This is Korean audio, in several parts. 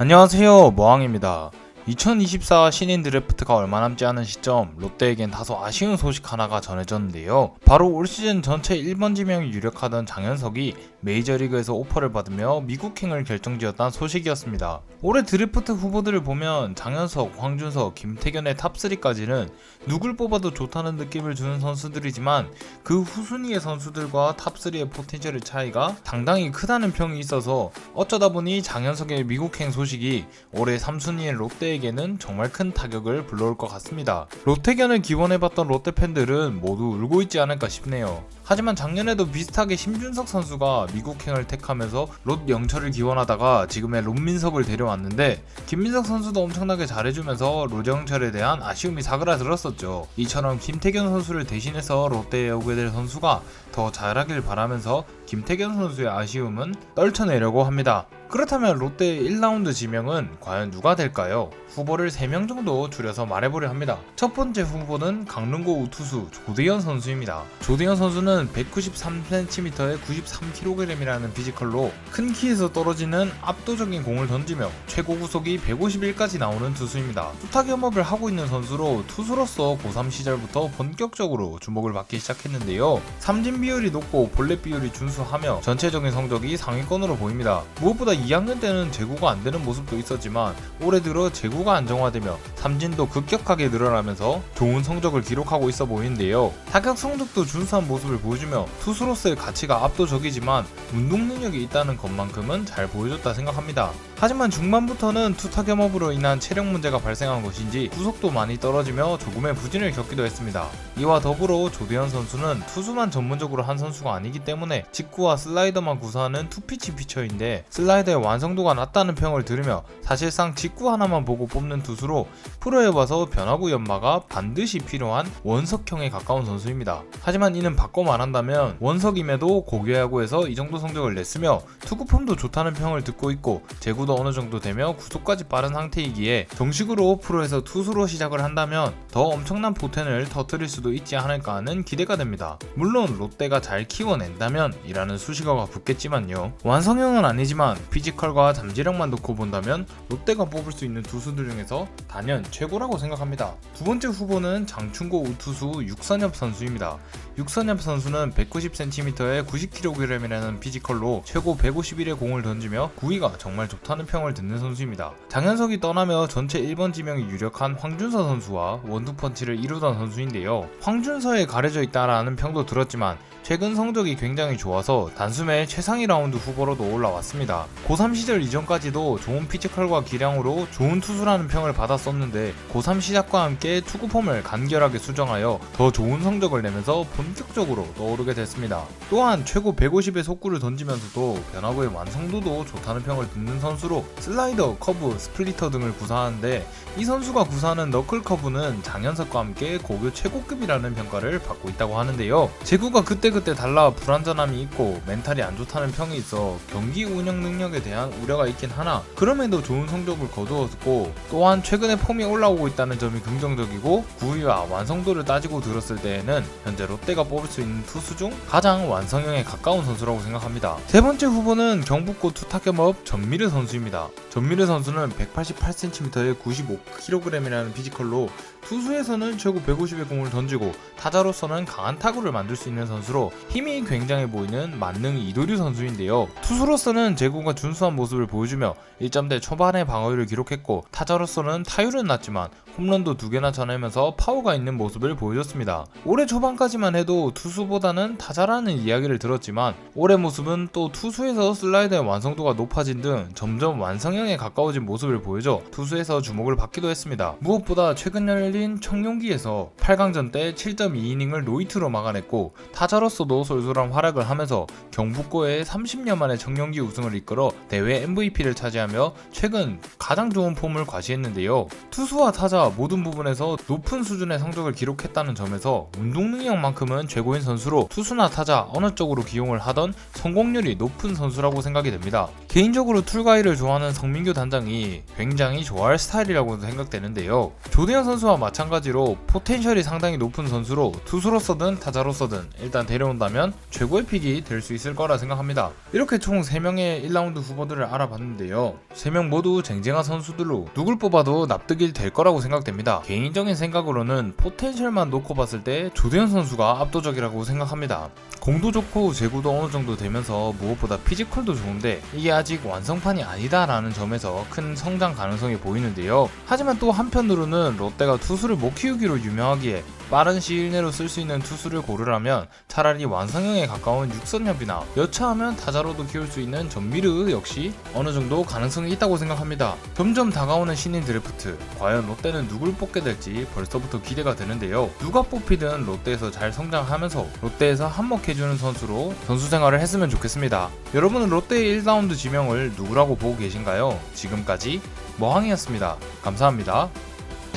안녕하세요 모항입니다 2024 신인 드래프트가 얼마 남지 않은 시점 롯데에겐 다소 아쉬운 소식 하나가 전해졌는데요. 바로 올 시즌 전체 1번 지명이 유력하던 장현석이 메이저리그에서 오퍼를 받으며 미국행을 결정지었다는 소식이었습니다. 올해 드래프트 후보들을 보면 장현석, 황준석, 김태견의 탑3까지는 누굴 뽑아도 좋다는 느낌을 주는 선수들이지만 그 후순위의 선수들과 탑3의 포텐셜의 차이가 상당히 크다는 평이 있어서 어쩌다 보니 장현석의 미국행 소식이 올해 3순위의 롯데에 게는 정말 큰 타격을 불러올 것 같습니다. 롯데견을 기원해봤던 롯데 팬들은 모두 울고 있지 않을까 싶네요. 하지만 작년에도 비슷하게 심준석 선수가 미국행을 택하면서 롯 영철을 기원하다가 지금의 롯민석을 데려왔는데 김민석 선수도 엄청나게 잘해주면서 롯 영철에 대한 아쉬움이 사그라들었었죠. 이처럼 김태견 선수를 대신해서 롯데에 오게 될 선수가 더 잘하길 바라면서 김태견 선수의 아쉬움은 떨쳐내려고 합니다. 그렇다면 롯데의 1라운드 지명은 과연 누가 될까요? 후보를 3명 정도 줄여서 말해보려 합니다. 첫 번째 후보는 강릉고 우투수 조대현 선수입니다. 조대현 선수는 193cm에 93kg이라는 피지컬로 큰 키에서 떨어지는 압도적인 공을 던지며 최고 구속이 151까지 나오는 투수입니다. 투타 겸업을 하고 있는 선수로 투수로서 고3 시절부터 본격적으로 주목을 받기 시작했는데요. 삼진 비율이 높고 볼넷 비율이 준수하며 전체적인 성적이 상위권으로 보입니다. 무엇보다 2학년 때는 제구가 안 되는 모습도 있었지만 올해 들어 제구가 안정화되며 삼진도 급격하게 늘어나면서 좋은 성적을 기록하고 있어 보이는데요. 타격 성적도 준수한 모습을 보여주며 투수로서의 가치가 압도적이지만 운동 능력이 있다는 것만큼은 잘 보여줬다 생각합니다. 하지만 중반부터는 투타 겸업으로 인한 체력 문제가 발생한 것인지 구속도 많이 떨어지며 조금의 부진을 겪기도 했습니다. 이와 더불어 조대현 선수는 투수만 전문적으로 한 선수가 아니기 때문에 직구와 슬라이더만 구사하는 투피치 피처인데 슬라이더 의 완성도가 낮다는 평을 들으며 사실상 직구 하나만 보고 뽑는 투수로 프로에 와서 변화구 연마가 반드시 필요한 원석형에 가까운 선수입니다. 하지만 이는 바꿔 말한다면 원석임에도 고교야구에서 이 정도 성적을 냈으며 투구폼도 좋다는 평을 듣고 있고 제구도 어느 정도 되며 구속까지 빠른 상태이기에 정식으로 프로에서 투수로 시작을 한다면 더 엄청난 포텐을 터뜨릴 수도 있지 않을까 하는 기대가 됩니다. 물론 롯데가 잘 키워낸다면 이라는 수식어가 붙겠지만요. 완성형은 아니지만 피지컬과 잠재력만 놓고 본다면 롯데가 뽑을 수 있는 투수들 중에서 단연 최고라고 생각합니다. 두 번째 후보는 장충고 우투수 육선엽 선수입니다. 육선엽 선수는 190cm에 90kg이라는 피지컬로 최고 151의 공을 던지며 구위가 정말 좋다는 평을 듣는 선수입니다. 장현석이 떠나며 전체 1번 지명이 유력한 황준서 선수와 원투펀치를 이루던 선수인데요. 황준서에 가려져 있다라는 평도 들었지만 최근 성적이 굉장히 좋아서 단숨에 최상위 라운드 후보로도 올라왔습니다. 고3 시절 이전까지도 좋은 피지컬과 기량으로 좋은 투수라는 평을 받았었는데 고3 시작과 함께 투구폼을 간결하게 수정하여 더 좋은 성적을 내면서 본 격적으로 떠오르게 됐습니다. 또한 최고 150의 속구를 던지면서도 변화구의 완성도도 좋다는 평을 듣는 선수로 슬라이더, 커브, 스플리터 등을 구사하는데 이 선수가 구사하는 너클 커브는 장현석과 함께 고교 최고급이라는 평가를 받고 있다고 하는데요. 제구가 그때그때 달라 불안전함이 있고 멘탈이 안 좋다는 평이 있어 경기 운영 능력에 대한 우려가 있긴 하나 그럼에도 좋은 성적을 거두었고 또한 최근에 폼이 올라오고 있다는 점이 긍정적이고 구위와 완성도를 따지고 들었을 때에는 현재 롯데가 뽑을 수 있는 투수 중 가장 완성형에 가까운 선수라고 생각합니다. 세 번째 후보는 경북고 투타겸업 전미르 선수입니다. 전미르 선수는 188cm에 95kg이라는 피지컬로 투수에서는 최고 150의 공을 던지고 타자로서는 강한 타구를 만들 수 있는 선수로 힘이 굉장해 보이는 만능 이도류 선수인데요. 투수로서는 제구가 준수한 모습을 보여주며 1점대 초반의 방어율을 기록했고 타자로서는 타율은 낮지만 홈런도 두 개나 쳐내면서 파워가 있는 모습을 보여줬습니다. 올해 초반까지만 해도 투수보다는 타자라는 이야기를 들었지만 올해 모습은 또 투수에서 슬라이더의 완성도가 높아진 등 점점 완성형에 가까워진 모습을 보여줘 투수에서 주목을 받기도 했습니다. 무엇보다 최근 열린 청룡기에서 8강전 때 7.2이닝을 노이트로 막아냈고 타자로서도 솔솔한 활약을 하면서 경북고의 30년 만에 청룡기 우승을 이끌어 대회 MVP를 차지하며 최근 가장 좋은 폼을 과시했는데요. 투수와 타자 모든 부분에서 높은 수준의 성적을 기록했다는 점에서 운동 능력만큼 은 최고인 선수로 투수나 타자 어느 쪽으로 기용을 하던 성공률이 높은 선수라고 생각이 됩니다. 개인적으로 툴가이를 좋아하는 성민규 단장이 굉장히 좋아할 스타일이라고 생각되는데요. 조대현 선수와 마찬가지로 포텐셜이 상당히 높은 선수로 투수로서든 타자로서든 일단 데려온다면 최고의 픽이 될 수 있을 거라 생각합니다. 이렇게 총 3명의 1라운드 후보들을 알아봤는데요. 3명 모두 쟁쟁한 선수들로 누굴 뽑아도 납득이 될 거라고 생각됩니다. 개인적인 생각으로는 포텐셜만 놓고 봤을 때 조대현 선수가 압도적이라고 생각합니다. 공도 좋고 제구도 어느 정도 되면서 무엇보다 피지컬도 좋은데 이게 아직 완성판이 아니다라는 점에서 큰 성장 가능성이 보이는데요. 하지만 또 한편으로는 롯데가 투수를 못 키우기로 유명하기에 빠른 시일 내로 쓸 수 있는 투수를 고르라면 차라리 완성형에 가까운 육선협이나 여차하면 타자로도 키울 수 있는 전미르 역시 어느 정도 가능성이 있다고 생각합니다. 점점 다가오는 신인 드래프트 과연 롯데는 누굴 뽑게 될지 벌써부터 기대가 되는데요. 누가 뽑히든 롯데에서 잘 성장하면서 롯데에서 한몫해주는 선수로 선수 생활을 했으면 좋겠습니다. 여러분은 롯데의 1라운드 지명을 누구라고 보고 계신가요? 지금까지 머항이었습니다. 감사합니다.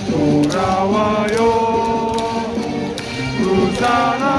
돌아와요 부산항에